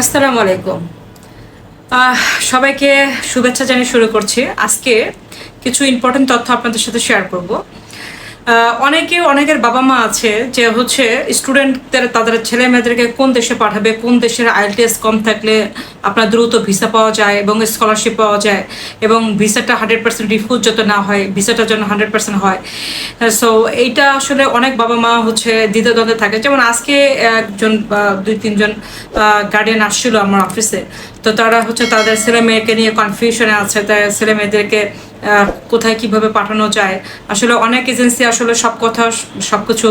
আসসালামু আলাইকুম। সবাইকে শুভেচ্ছা জানিয়ে শুরু করছি। আজকে কিছু ইম্পর্টেন্ট তথ্য আপনাদের সাথে শেয়ার করব। অনেকে, অনেকের বাবা মা আছে যে হচ্ছে স্টুডেন্টদের তাদের ছেলে মেয়েদেরকে কোন দেশে পাঠাবে, কোন দেশের আইএলটিএস কম থাকলে আপনার দ্রুত ভিসা পাওয়া যায় এবং স্কলারশিপ পাওয়া যায় এবং ভিসাটা হান্ড্রেড পার্সেন্ট রিফিউজ যাতে না হয় ভিসাটা যেন হান্ড্রেড পার্সেন্ট হয়। সো এইটা আসলে অনেক বাবা মা হচ্ছে দ্বিধাদ্বন্দ্বে থাকে। যেমন আজকে একজন দুই, তিনজন গার্ডিয়ান আসছিল আমার অফিসে তো তারা হচ্ছে তাদের ছেলে মেয়েকে নিয়ে কনফিউশনে আছে, তাই ছেলে মেয়েদেরকে কোথায় কীভাবে পাঠানো যায়। আসলে অনেক এজেন্সি আসলে সব কথা, সব কিছু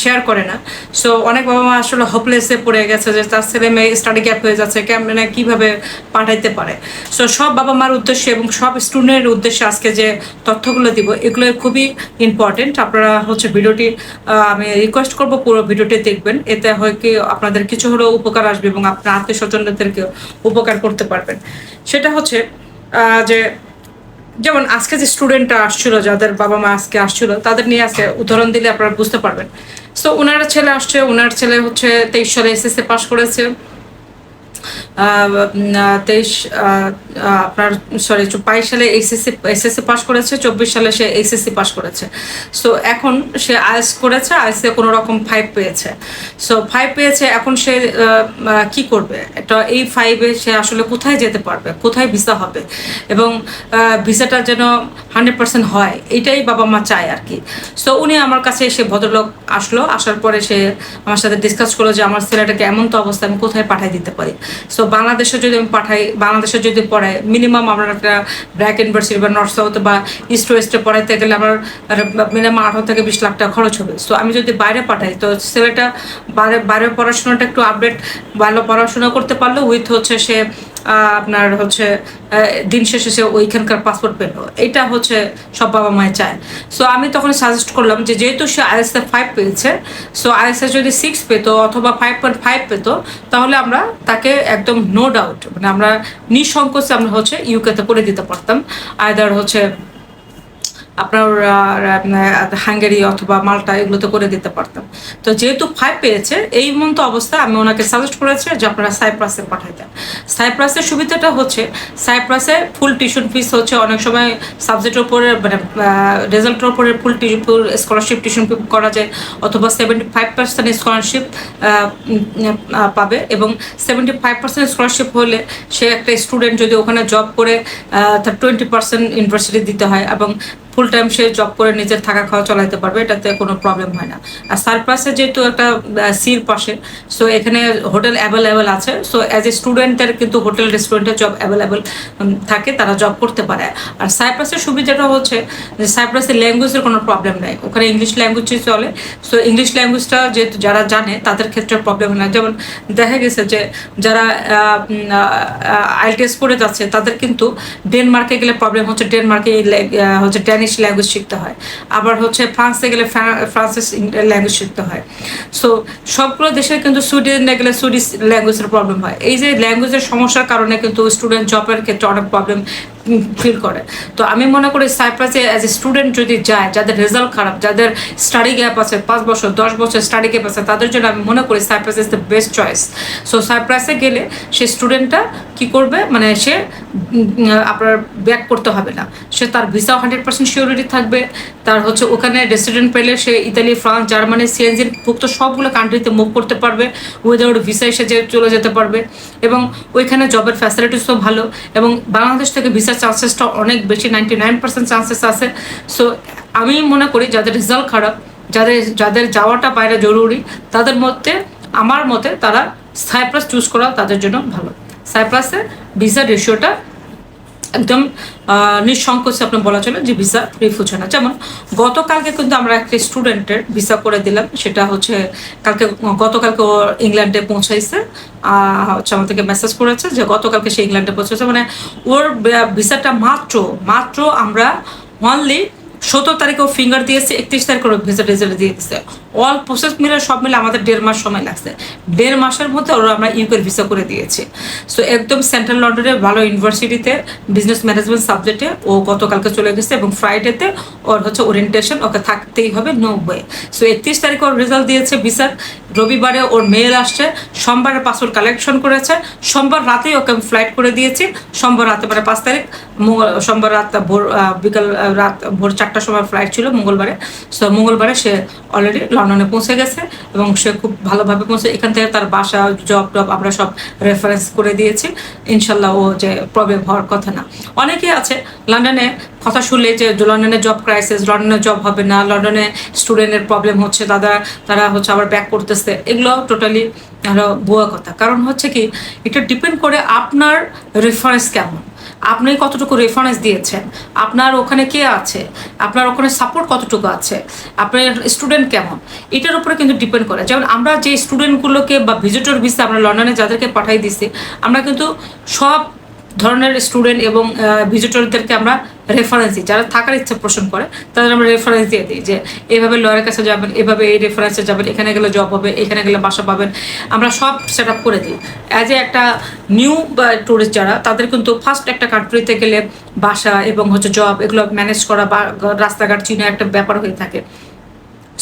শেয়ার করে না। সো অনেক বাবা মা আসলে হোপলেসে পড়ে গেছে যে তার ছেলে মেয়ে স্টাডি গ্যাপ হয়ে যাচ্ছে, কেমন কীভাবে পাঠাইতে পারে। সো সব বাবা মার উদ্দেশ্যে এবং সব স্টুডেন্টের উদ্দেশ্যে আজকে যে তথ্যগুলো দিব, এগুলো খুবই ইম্পর্টেন্ট আপনারা হচ্ছে ভিডিওটি আমি রিকোয়েস্ট করব, পুরো ভিডিওটি দেখবেন। এতে হয় কি আপনাদের কিছু হলেও উপকার আসবে এবং আপনার আত্মীয় স্বজনদেরকে উপকার করতে পারবেন। সেটা হচ্ছে যে যেমন আজকে যে স্টুডেন্টরা আসছিল, যাদের বাবা মা আজকে আসছিল, তাদের নিয়ে আজকে উদাহরণ দিলে আপনারা বুঝতে পারবেন। সো ওনার ছেলে আসছে ওনার ছেলে হচ্ছে তেইশ সালে এসএসসি পাশ করেছে। তেইশ আপনার সরি বাইশ সালে এইচএসসি এসএসসি পাস করেছে, চব্বিশ সালে সে এইচএসসি পাস করেছে। সো এখন সে আইএস করেছে আইএসে কোনো রকম ফাইভ পেয়েছে। সো ফাইভ পেয়েছে, এখন সে কি করবে? এটা এই ফাইভে সে আসলে কোথায় যেতে পারবে? কোথায় ভিসা হবে? এবং ভিসাটা যেন হান্ড্রেড পার্সেন্ট হয়, এটাই বাবা মা চায় আর কি। সো উনি আমার কাছে এসে ভদ্রলোক আসলো, আসার পরে সে আমার সাথে ডিসকাস করল যে আমার ছেলেটাকে এমন তো অবস্থা আমি কোথায় পাঠিয়ে দিতে পারি। সো বাংলাদেশে যদি আমি পাঠাই, বাংলাদেশে যদি পড়াই মিনিমাম আমার একটা ব্র্যাক ইউনিভার্সিটি বা নর্থ সাউথ বা ইস্ট ওয়েস্টে পড়াইতে গেলে আমার মিনিমাম আঠারো থেকে বিশ লাখ টাকা খরচ হবে। সো আমি যদি বাইরে পাঠাই, তো ছেলেটা বাইরে বাইরে পড়াশোনাটা একটু আপডেট ভালো পড়াশোনা করতে পারল উইথ হচ্ছে সে আপনার হচ্ছে দিন শেষে সে ওইখানকার পাসপোর্ট পেল। এটা হচ্ছে সব বাবা মায় চায়। সো আমি তখন সাজেস্ট করলাম যে যেহেতু সে আইএসএ ফাইভ পেয়েছে সো আইএসএ যদি সিক্স পেতো অথবা ফাইভ পয়েন্ট ফাইভ পেতো, তাহলে আমরা তাকে একদম নো ডাউট মানে আমরা নিঃসংকোচে আমরা হচ্ছে ইউকেতে করে দিতে পারতাম। আয়দার হচ্ছে আপনার হাঙ্গেরি অথবা মাল্টা এগুলোতে করে দিতে পারতাম। তো যেহেতু ফাইভ পেয়েছে, এই মতো অবস্থা আমি ওনাকে সাজেস্ট করেছি যে আপনারা সাইপ্রাসে পাঠাই দেন সাইপ্রাসের সুবিধাটা হচ্ছে সাইপ্রাসে ফুল টিউশন ফিস হচ্ছে, অনেক সময় সাবজেক্টের উপরে মানে রেজাল্টের উপরে ফুল ফুল স্কলারশিপ টিউশন ফি করা যায়, অথবা সেভেন্টি ফাইভ পার্সেন্ট স্কলারশিপ পাবে এবং সেভেন্টি ফাইভ পার্সেন্ট স্কলারশিপ হলে সে একটা স্টুডেন্ট যদি ওখানে জব করে তার টোয়েন্টি পার্সেন্ট ইউনিভার্সিটি দিতে হয় এবং ফুল টাইম সে জব করে নিজের থাকা খাওয়া চালাতে পারবে, এটাতে কোনো প্রবলেম হয় না। আর সারপ্লাসে যেহেতু একটা সির পাশে সো এখানে হোটেল অ্যাভেলেবেল আছে সো অ্যাজ এ স্টুডেন্টের কিন্তু হোটেল রেস্টুরেন্টের জব অ্যাভেলেবেল থাকে, তারা জব করতে পারে। আর সাইপ্রাসের সুবিধাটা হচ্ছে যে সাইপ্রাসের ল্যাঙ্গুয়েজের কোনো প্রবলেম নেই। ওখানে ইংলিশ ল্যাঙ্গুয়েজই চলে সো ইংলিশ ল্যাঙ্গুয়েজটা যেহেতু যারা জানে, তাদের ক্ষেত্রে প্রবলেম না। যেমন দেখা গেছে যে যারা আইএলটিএস করে যাচ্ছে, তাদের কিন্তু ডেনমার্কে গেলে প্রবলেম হচ্ছে ডেনমার্কে হচ্ছে ল্যাং- ড্যানিশ ল্যাঙ্গুয়েজ শিখতে হয়। আবার হচ্ছে ফ্রান্সে গেলে ফ্রান্সিস ল্যাঙ্গুয়েজ শিখতে হয়। সো সবগুলো দেশে কিন্তু সুইডেনে গেলে সুইডিশ ল্যাঙ্গুয়েজের প্রবলেম হয়। এই যে ল্যাঙ্গুয়েজের সমস্যার কারণে কিন্তু স্টুডেন্ট জবের ক্ষেত্রে অনেক প্রবলেম ফিল করে। তো আমি মনে করি সাইপ্রাসে অ্যাজ এ স্টুডেন্ট যদি যায়, যাদের রেজাল্ট খারাপ, যাদের স্টাডি গ্যাপ আছে, পাঁচ বছর, দশ বছর স্টাডি গ্যাপ আছে, তাদের জন্য আমি মনে করি Cyprus is the best choice so সাইপ্রাসে গেলে সে স্টুডেন্টটা কি করবে? মানে সে আপনার ব্যাক করতে হবে না। সে তার ভিসা হান্ড্রেড পার্সেন্ট সিওরিটি থাকবে। তার হচ্ছে ওখানে রেসিডেন্ট পেলে সে ইতালি ফ্রান্স জার্মানি সিএনজির ভুক্ত সবগুলো কান্ট্রিতে মুভ করতে পারবে। উইদাউট ভিসা এসে যে চলে যেতে পারবে। এবং ওইখানে জবের ফ্যাসিলিটিসও ভালো। এবং বাংলাদেশ থেকে ভিসার চান্সেসটা অনেক বেশি নাইনটি নাইন পার্সেন্ট চান্সেস আছে। সো আমি মনে করি যাদের রেজাল্ট খারাপ, যাদের যাদের যাওয়াটা বাইরে জরুরি, তাদের মধ্যে, আমার মতে তারা সাইপ্রাস চুজ করা তাদের জন্য ভালো। সাইপ্রাসে ভিসা রেশিওটা একদম নিঃসংকোচে আপনি বলা চলে যে ভিসা রিফিউজ হয় না যেমন, গতকালকে কিন্তু আমরা একটা স্টুডেন্টের ভিসা করে দিলাম, সেটা হচ্ছে কালকে, গতকালকে ও ইংল্যান্ডে পৌঁছাইছে হচ্ছে আমাদেরকে মেসেজ করেছে যে গতকালকে সে ইংল্যান্ডে পৌঁছেছে মানে ওর ভিসাটা মাত্র মাত্র আমরা অনলি সতেরো তারিখে ও ফিঙ্গার দিয়েছে, একত্রিশ তারিখে ওর ভিসা রেজাল্ট দিয়ে দিচ্ছে অল প্রসেস মিলে সব মিলে আমাদের দেড় মাস সময় লাগছে। দেড় মাসের মধ্যে ওরা আমরা ইউকের ভিসা করে দিয়েছি। সো একদম সেন্ট্রাল লন্ডনে ভালো ইউনিভার্সিটিতে বিজনেস ম্যানেজমেন্ট সাবজেক্টে ও গতকালকে চলে গেছে এবং ফ্রাইডেতে ওর হচ্ছে ওরিয়েন্টেশন ওকে থাকতেই হবে নো ওয়ে সো একত্রিশ তারিখে ওর রেজাল্ট দিয়েছে ভিসার রবিবারে ওর মেল আসছে, সোমবারে পাসপোর্ট কালেকশন করেছে, সোমবার রাতেই ওকে আমি ফ্লাইট করে দিয়েছি। সোমবার রাতে মানে পাঁচ তারিখ সোমবার রাত ভোর বিকাল রাত, ভোর চারটার সময় ফ্লাইট ছিল মঙ্গলবারে। সো মঙ্গলবারে সে অলরেডি লন্ডনে পৌঁছে গেছে এবং সে খুব ভালোভাবে পৌঁছে এখান থেকে তার বাসা জব টব আমরা সব রেফারেন্স করে দিয়েছি। ইনশাল্লাহ ও যে প্রবলেম হওয়ার কথা না। অনেকে আছে লন্ডনে কথা শুনলে যে লন্ডনে জব ক্রাইসিস লন্ডনে জব হবে না লন্ডনে স্টুডেন্টের প্রবলেম হচ্ছে, দাদা, তারা হচ্ছে আবার ব্যাক করতেছে। এগুলো টোটালি ভুয়া কথা। কারণ হচ্ছে কি, এটা ডিপেন্ড করে আপনার রেফারেন্স কেমন? আপনি কতটুকু রেফারেন্স দিয়েছেন? আপনার ওখানে কে আছে? আপনার ওখানে সাপোর্ট কতটুকু আছে? আপনার স্টুডেন্ট কেমন? এটার উপরে কিন্তু ডিপেন্ড করে। যেমন আমরা যে স্টুডেন্টগুলোকে বা ভিজিটর ভিসা আমরা লন্ডনে যাদেরকে পাঠাই দিছি, আমরা কিন্তু সব ধরনের স্টুডেন্ট এবং ভিজিটরদেরকে আমরা রেফারেন্স দিই যারা থাকার ইচ্ছা পোষণ করে, তাদের আমরা রেফারেন্স দিয়ে দিই যে এইভাবে লয়ারের কাছে যাবেন, এভাবে এই রেফারেন্সে যাবেন, এখানে গেলে জব হবে, এখানে গেলে বাসা পাবেন। আমরা সব সেট আপ করে দিই। অ্যাজ এ একটা নিউ ট্যুরিস্ট যারা, তাদের কিন্তু ফার্স্ট একটা কান্ট্রিতে গেলে বাসা এবং হচ্ছে জব এগুলো ম্যানেজ করা বা রাস্তাঘাট চিনে একটা ব্যাপার হয়ে থাকে।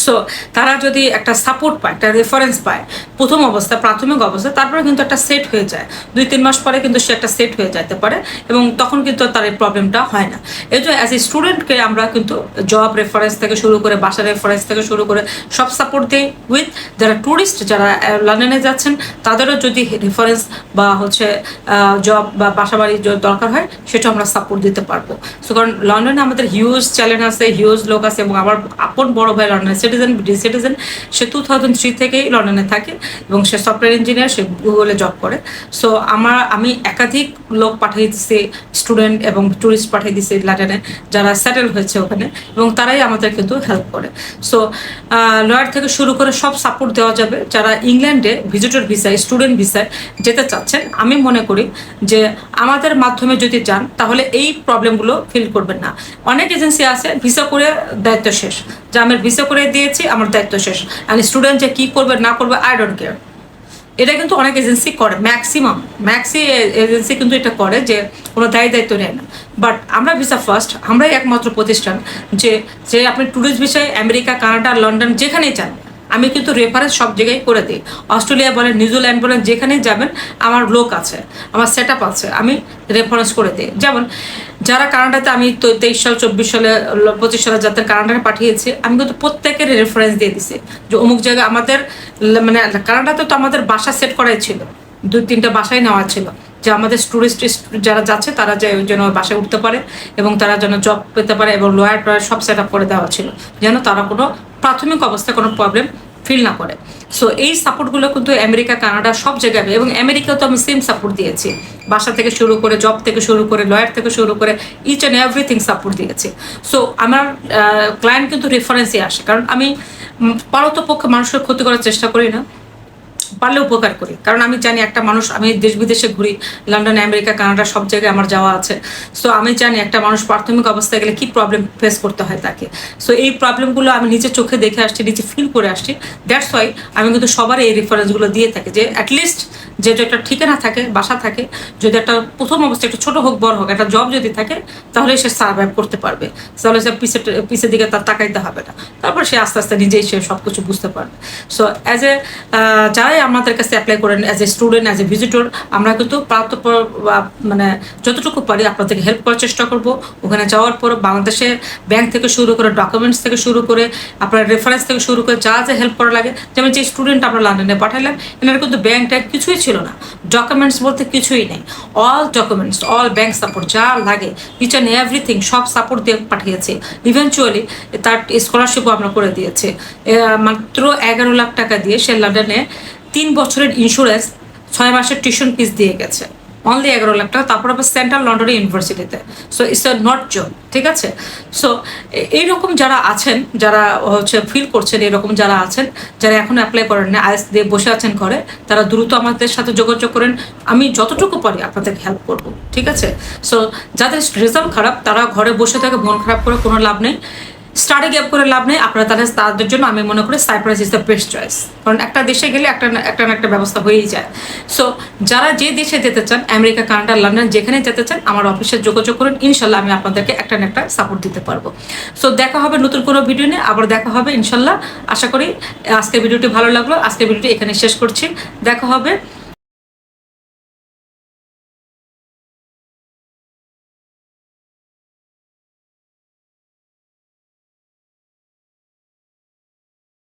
সো তারা যদি একটা সাপোর্ট পায়, একটা রেফারেন্স পায়, প্রথম অবস্থা, প্রাথমিক অবস্থা, তারপরে কিন্তু একটা সেট হয়ে যায়। দুই, তিন মাস পরে কিন্তু সে একটা সেট হয়ে যেতে পারে এবং তখন কিন্তু তার এই প্রবলেমটা হয় না। এই জন্য অ্যাজ এ স্টুডেন্টকে আমরা কিন্তু জব রেফারেন্স থেকে শুরু করে বাসা রেফারেন্স থেকে শুরু করে সব সাপোর্ট দিই উইথ যারা ট্যুরিস্ট যারা লন্ডনে যাচ্ছেন, তাদেরও যদি রেফারেন্স বা হচ্ছে জব বা বাসা বাড়ির দরকার হয়, সেটা আমরা সাপোর্ট দিতে পারব। সো কারণ লন্ডনে আমাদের হিউজ চ্যালেঞ্জ আছে হিউজ লোক আছে এবং আমার আপন বড় ভাই লন্ডনের সিটিজেন ব্রিটিশ সিটিজেন সে টু থাউজেন্ড থ্রি থেকেই লন্ডনে থাকে এবং সে সফটওয়্যার ইঞ্জিনিয়ার সে গুগলে জব করে। সো আমার, আমি একাধিক লোক পাঠিয়ে দিচ্ছি স্টুডেন্ট এবং ট্যুরিস্ট পাঠিয়ে দিচ্ছি লন্ডনে যারা সেটেল হয়েছে ওখানে এবং তারাই আমাদের কিন্তু হেল্প করে। সো লয়ার থেকে শুরু করে সব সাপোর্ট দেওয়া যাবে। যারা ইংল্যান্ডে ভিজিটর ভিসায় স্টুডেন্ট ভিসায় যেতে চাচ্ছেন, আমি মনে করি যে আমাদের মাধ্যমে যদি যান, তাহলে এই প্রবলেমগুলো ফিল করবেন না। অনেক এজেন্সি আছে ভিসা করে দায়িত্ব শেষ। যে আমার ভিসা করে দিয়েছি, আমার দায়িত্ব শেষ। আর স্টুডেন্ট যে কী করবে, না করবে আই ডোন্ট কেয়ার এটা কিন্তু অনেক এজেন্সি করে ম্যাক্সিমাম ম্যাক্সি এজেন্সি কিন্তু এটা করে যে কোনো দায় দায়িত্ব নেয় না। বাট আমরা ভিসা ফার্স্ট আমরাই একমাত্র প্রতিষ্ঠান যে যে আপনি ট্যুরিস্ট ভিসায় আমেরিকা কানাডা লন্ডন যেখানেই যান আমি কিন্তু রেফারেন্স সব জায়গায় করে দিই। অস্ট্রেলিয়া বলেন, নিউজিল্যান্ড বলেন, যেখানেই যাবেন, আমার লোক আছে, আমার সেট আছে, আমি রেফারেন্স করে দিই। যেমন, যারা কানাডাতে আমি তো তেইশ সাল, চব্বিশ সালে পঁচিশ সালে যাদের কানাডায় পাঠিয়েছি, আমি কিন্তু প্রত্যেকের রেফারেন্স দিয়ে দিছি। যে অমুক জায়গায় আমাদের মানে কানাডাতে তো আমাদের বাসা সেট করাই ছিল, দুই তিনটা বাসাই নেওয়া ছিল। যে আমাদের টুরিস্ট যারা যাচ্ছে, তারা যে যেন বাসায় উঠতে পারে এবং তারা যেন জব পেতে পারে এবং লয়ার টয়ার সব সেট আপ করে দেওয়া ছিল, যেন তারা কোনো প্রাথমিক অবস্থায় কোনো প্রবলেম ফিল না করে। সো এই সাপোর্টগুলো কিন্তু আমেরিকা, কানাডা সব জায়গায় এবং আমেরিকাও তো আমি সেম সাপোর্ট দিয়েছি। বাসা থেকে শুরু করে জব থেকে শুরু করে লয়ার থেকে শুরু করে ইচ অ্যান্ড এভরিথিং সাপোর্ট দিয়েছি। সো আমার ক্লায়েন্ট কিন্তু রেফারেন্সই আসে। কারণ আমি পারতপক্ষে মানুষের ক্ষতি করার চেষ্টা করি না। পারলে উপকার করি। কারণ আমি জানি একটা মানুষ, আমি দেশ বিদেশে ঘুরি, লন্ডন, আমেরিকা, কানাডা, সব জায়গায় আমার যাওয়া আছে। সো আমি জানি একটা মানুষ প্রাথমিক অবস্থায় গেলে কি প্রবলেম ফেস করতে হয় তাকে। সো এই প্রবলেমগুলো আমি নিজে চোখে দেখে আসছি, নিজে ফিল করে আসছি। দ্যাটস ওয়াই আমি কিন্তু সবার এই রেফারেন্সগুলো দিয়ে থাকি যে অ্যাটলিস্ট যে একটা ঠিকানা থাকে, বাসা থাকে, যদি একটা প্রথম অবস্থায় একটা ছোট হোক, বড় হোক, একটা জব যদি থাকে, তাহলে সে সার্ভাইভ করতে পারবে। তাহলে সে পিছে পিছের দিকে তার তাকাইতে হবে না। তারপর সে আস্তে আস্তে নিজেই সে সব কিছু বুঝতে পারবে। সো অ্যাজ এ যারাই আমাদের কাছে অ্যাপ্লাই করেন as a student as a visitor আমরা কিন্তু প্রাপ্ত মানে যতটুকু পারি আপনাদেরকে হেল্প করার চেষ্টা করব। ওখানে যাওয়ার পর বাংলাদেশে ব্যাংক থেকে শুরু করে ডকুমেন্টস থেকে শুরু করে আপনার রেফারেন্স থেকে শুরু করে যা যা হেল্প করা লাগে। যেমন যে স্টুডেন্ট আমরা লন্ডনে পাঠালাম এনার কিন্তু ব্যাংক ট্যাঙ্ক কিছুই ছিল না। ডকুমেন্টস বলতে কিছুই নেই। All documents all bank support যা লাগে ইচ অ্যান্ড এভরিথিং সব সাপোর্ট দিয়ে পাঠিয়েছে। ইভেনচুয়ালি তার স্কলারশিপও আমরা করে দিয়েছে। মাত্র এগারো লাখ টাকা দিয়ে সে লন্ডনে তিন বছরের ইন্স্যুরেন্স ছয় মাসের টিউশন ফিস দিয়ে গেছে। অনলি এগারো লাখ টাকা, তারপর আবার সেন্ট্রাল লন্ডনের ইউনিভার্সিটিতে so it's a not job ঠিক আছে? সো এইরকম যারা আছেন, যারা হচ্ছে ফিল করছেন, এরকম যারা আছেন, যারা এখন অ্যাপ্লাই করেন না আইএস দিয়ে বসে আছেন ঘরে, তারা দ্রুত আমাদের সাথে যোগাযোগ করেন। আমি যতটুকু পারি আপনাদেরকে হেল্প করব, ঠিক আছে? সো যাদের রেজাল্ট খারাপ, তারা ঘরে বসে থাকে, মন খারাপ করে কোনো লাভ নেই। স্টাডি গ্যাপ করে লাভ নেই, আপনারা তাহলে তাদের জন্য আমি মনে করি Cyprus is the best choice কারণ একটা দেশে গেলে একটা একটা না একটা ব্যবস্থা হয়েই যায়। সো যারা যে দেশে যেতে চান, আমেরিকা, কানাডা, লন্ডন, যেখানে যেতে চান, আমার অফিসে যোগাযোগ করুন, ইনশাল্লাহ আমি আপনাদেরকে একটা না একটা সাপোর্ট দিতে পারব। সো দেখা হবে নতুন কোনো ভিডিও নিয়ে, আবার দেখা হবে, ইনশাল্লাহ। আশা করি আজকের ভিডিওটি ভালো লাগল। আজকের ভিডিওটি এখানে শেষ করছি। দেখা হবে।